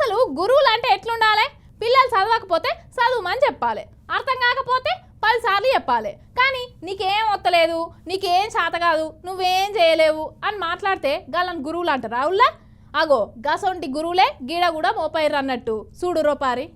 అసలు గురువులు అంటే ఎట్లుండాలి? పిల్లలు చదవకపోతే చదువుమని చెప్పాలి. అర్థం కాకపోతే పదిసార్లు చెప్పాలి. కానీ నీకేం వత్తలేదు నీకేం చేత కాదు? నువ్వేం చేయలేవు? అని మాట్లాడితే గల్లని గురువులు అంటారు. అవులా అగో గసొంటి గురువులే గీడ కూడా మోపైర్రు అన్నట్టు. చూడు రోపారి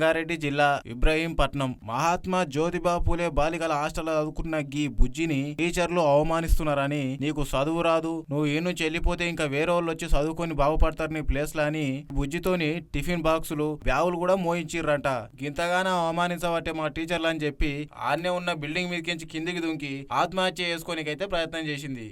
రంగారెడ్డి జిల్లా ఇబ్రహీంపట్నం. మహాత్మా జ్యోతిబా పూలే బాలికల హాస్టల్ చదువుకున్న గీ బుజ్జిని టీచర్లు అవమానిస్తున్నారని నీకు చదువు రాదు నువ్వు ఈ నుంచి వెళ్ళిపోతే ఇంకా వేరే వాళ్ళు వచ్చి చదువుకొని బాగుపడతారు నీ ప్లేస్ అని బుజ్జితోని టిఫిన్ బాక్సులు బ్యాగులు కూడా మోయించిర్రంట. గింతగానో అవమానించబట్టే మా టీచర్లు అని చెప్పి ఆన్నే ఉన్న బిల్డింగ్ మీదకించి కిందికి దుంకి ఆత్మహత్య చేసుకోనికైతే ప్రయత్నం చేసింది.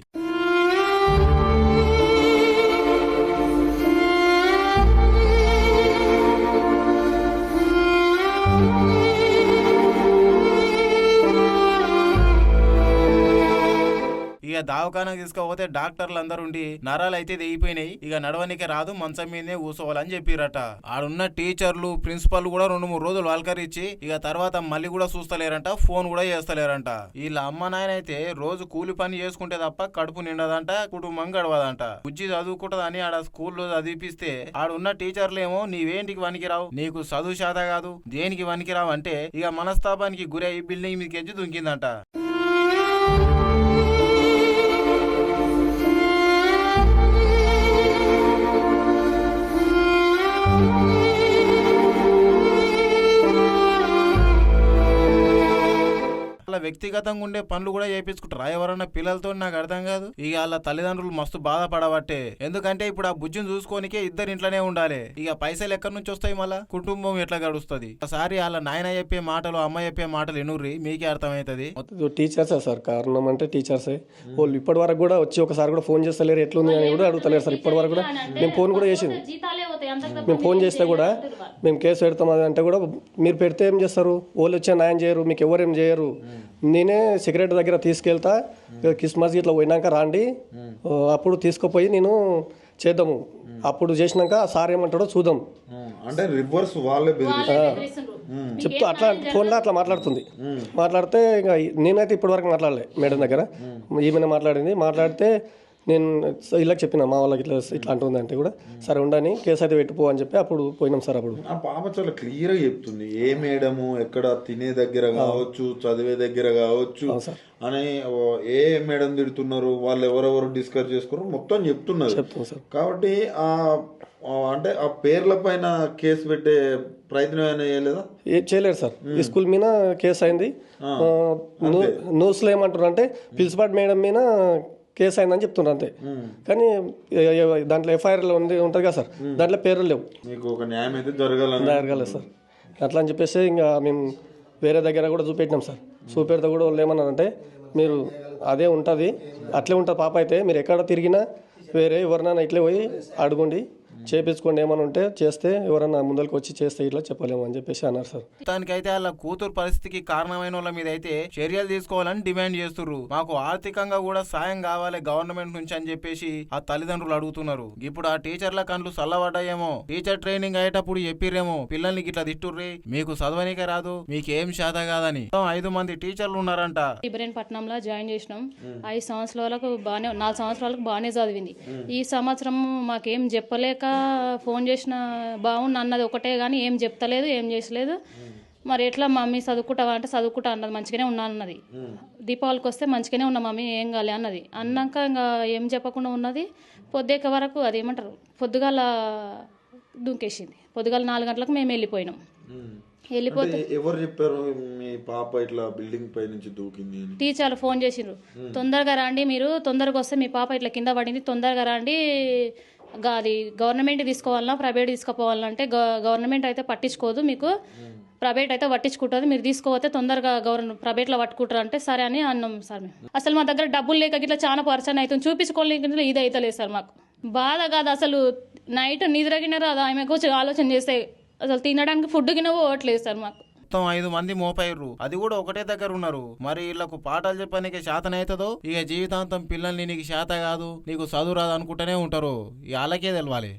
ఇక దావఖానకు తీసుకపోతే డాక్టర్లు అందరు ఉండి నరాలు అయితే తెగిపోయినాయి. ఇక నడవనికే రాదు మంచం మీదనే కూసోవాలని చెప్పిరట. ఆడున్న టీచర్లు ప్రిన్సిపల్ కూడా రెండు మూడు రోజులు వల్కరించి ఇక తర్వాత మళ్ళీ కూడా చూస్తలేరంట ఫోన్ కూడా చేస్తలేరంట. వీళ్ళ అమ్మ నాయన అయితే రోజు కూలి పని చేసుకుంటే తప్ప కడుపు నిండదంట కుటుంబం గడవదంట. బుజ్జి చదువుకుంటదని ఆడ స్కూల్లో చదివిపిస్తే ఆడున్న టీచర్లేమో నీవేంటికి వనికిరావు నీకు చదువు శాత కాదు. దేనికి వనికిరావు అంటే ఇక మనస్తాపానికి గురై బిల్డింగ్ మీదకి దుంకిందంట. వ్యక్తిగతంగా ఉండే పనులు కూడా చేయించుకుంటారు ఎవరన్నా పిల్లలతో నాకు అర్థం కాదు. ఇక వాళ్ళ తల్లిదండ్రులు మస్తు బాధపడబట్టే. ఎందుకంటే ఇప్పుడు ఆ బుజ్జిని చూసుకోనికే ఇద్దరు ఇంట్లోనే ఉండాలి. ఇక పైసలు ఎక్కడి నుంచి వస్తాయి మళ్ళా? కుటుంబం ఎట్లా గడుస్తుంది? ఒకసారి వాళ్ళ నాయన చెప్పే మాటలు అమ్మ చెప్పే మాటలు ఎనుర్రి మీకే అర్థమవుతుంది టీచర్సే సార్. కారణం అంటే టీచర్సే. వాళ్ళు ఇప్పటి వరకు కూడా వచ్చి ఒకసారి కూడా ఫోన్ చేస్తలేరు ఎట్లుంది అని కూడా అడుగుతలేరు సార్. ఇప్పటి వరకు కూడా మేము ఫోన్ కూడా చేసింది. మేము ఫోన్ చేస్తే కూడా మేము కేసు పెడతాం అది అంటే కూడా మీరు పెడితే ఏం చేస్తారు? వాళ్ళు వచ్చే న్యాయం చేయరు మీకు ఎవరు ఏం చేయరు. నేనే సెక్రటరీ దగ్గర తీసుకెళ్తా క్రిస్మస్ ఇట్లా పోయినాక రాండి. అప్పుడు తీసుకుపోయి నేను చేద్దాము. అప్పుడు చేసినాక సార్ ఏమంటాడో చూద్దాం. అంటే రివర్స్ వాళ్ళే చెప్తూ అట్లా ఫోన్లో అట్లా మాట్లాడుతుంది. మాట్లాడితే ఇంకా నేనైతే ఇప్పటివరకు మాట్లాడలే మేడం దగ్గర. ఈమెనే మాట్లాడింది. మాట్లాడితే నేను ఇలా చెప్పిన మా వాళ్ళకి ఇట్లా ఇట్లా అంటుంది అంటే కూడా సరే ఉండని కేసు అయితే పెట్టిపో అని చెప్పి అప్పుడు పోయినాం సార్ అప్పుడు. ఆ పాప చాలా క్లియర్గా చెప్తుంది ఏ మేడము ఎక్కడ తినే దగ్గర కావచ్చు చదివే దగ్గర కావచ్చు అని ఏ మేడం తిడుతున్నారు వాళ్ళు ఎవరెవరు డిస్కస్ చేసుకున్నారు మొత్తం చెప్తున్నారు. చెప్తాం సార్. కాబట్టి ఆ అంటే ఆ పేర్ల పైన కేసు పెట్టే ప్రయత్నం ఏమైనా చేయలేదా? ఏ చేయలేరు సార్. ఈ స్కూల్ మీద కేసు అయింది? న్యూస్లో ఏమంటారు అంటే ప్రిన్సిపాల్ మేడం మీద కేసు అయిందని చెప్తున్నారు అంతే. కానీ దాంట్లో ఎఫ్ఐఆర్లో ఉంది ఉంటుంది కదా సార్. దాంట్లో పేర్లు లేవు. మీకు ఒక న్యాయం అయితే జరగాలని జరగలేదు సార్. అట్లా అని చెప్పేసి ఇంకా మేము వేరే దగ్గర కూడా చూపెట్టినాం సార్. చూపెడితే కూడా వాళ్ళు ఏమన్నారంటే మీరు అదే ఉంటుంది అట్లే ఉంటుంది పాప అయితే మీరు ఎక్కడ తిరిగినా వేరే ఎవరినైనా ఇట్లే పోయి అడుగుండి చేపించుకోండి ఏమైనా ఉంటే చేస్తే ఎవరన్నా ముందరికి వచ్చి చేస్తే ఇట్లా చెప్పలేము అని చెప్పేసి అన్నారు సార్. మొత్తానికైతే వాళ్ళ కూతురు పరిస్థితికి కారణమైన వాళ్ళ మీద అయితే చర్యలు తీసుకోవాలని డిమాండ్ చేస్తున్నారు మాకు ఆర్థికంగా కూడా సాయం కావాలి గవర్నమెంట్ నుంచి అని చెప్పేసి ఆ తల్లిదండ్రులు అడుగుతున్నారు. ఇప్పుడు ఆ టీచర్ల కండ్లు చల్లబడ్డాయేమో టీచర్ ట్రైనింగ్ అయ్యేటప్పుడు చెప్పిర్రేమో పిల్లల్ని ఇట్లా తిట్టుర్రి మీకు చదవనికే రాదు మీకేం శాత కాదని. ఐదు మంది టీచర్లు ఉన్నారంట. ఇబ్రహీంపట్నంలో జాయిన్ చేసినాం. ఐదు సంవత్సరాలకు బాగానే నాలుగు సంవత్సరాలకు బాగానే చదివింది. ఈ సంవత్సరం మాకేం చెప్పలేక ఫోన్ చేసిన బాగుంది అన్నది ఒకటే కానీ ఏం చెప్తలేదు ఏం చేసలేదు. మరి ఎట్లా మమ్మీ చదువుకుంటావా అంటే చదువుకుంటా అన్నది మంచిగానే ఉన్నా అన్నది. దీపావళికి వస్తే మంచిగానే ఉన్నా మమ్మీ ఏం కాలే అన్నది. అన్నాక ఇంకా ఏం చెప్పకుండా ఉన్నది. పొద్దుక వరకు అది ఏమంటారు పొద్దుగాల దుంకేసింది. పొద్దుగాల నాలుగు గంటలకు మేము వెళ్ళిపోయినాం. వెళ్ళిపోతే అంటే ఎవరు చెప్పారు మీ పాప ఇట్లా బిల్డింగ్ పై నుంచి దూకింది అని? టీచర్లు ఫోన్ చేసిండ్రు. తొందరగా రండి మీరు తొందరగా వస్తే మీ పాప ఇట్లా కింద పడింది తొందరగా రండి అది గవర్నమెంట్ తీసుకోవాలన్నా ప్రైవేట్ తీసుకుపోవాలంటే గ- గవర్నమెంట్ అయితే పట్టించుకోదు మీకు. ప్రైవేట్ అయితే పట్టించుకుంటుంది. మీరు తీసుకోపోతే తొందరగా గవర్నమెంట్ ప్రైవేట్లో పట్టుకుంటారు అంటే సరే అని అన్నాం సార్ మేము. అసలు మా దగ్గర డబ్బులు లేక ఇట్లా చాలా పర్సన్ అవుతుంది. చూపించుకోలేక ఇది అయితే లేదు సార్ మాకు. బాధ కాదు అసలు. నైట్ నిద్రగిన రాదు. ఆమె కొంచెం ఆలోచన చేస్తే అసలు తినడానికి ఫుడ్ గిన పోవట్లేదు సార్ మాకు. మొత్తం ఐదు మంది మోపైర్రు అది కూడా ఒకటే దగ్గర ఉన్నారు. మరి వీళ్ళకు పాఠాలు చెప్పడానికి శాతనైతుందో ఇక జీవితాంతం పిల్లల్ని నీకు శాత కాదు నీకు చదువు రాదు అనుకుంటూనే ఉంటారు. ఇక వాళ్ళకే తెలవాలి.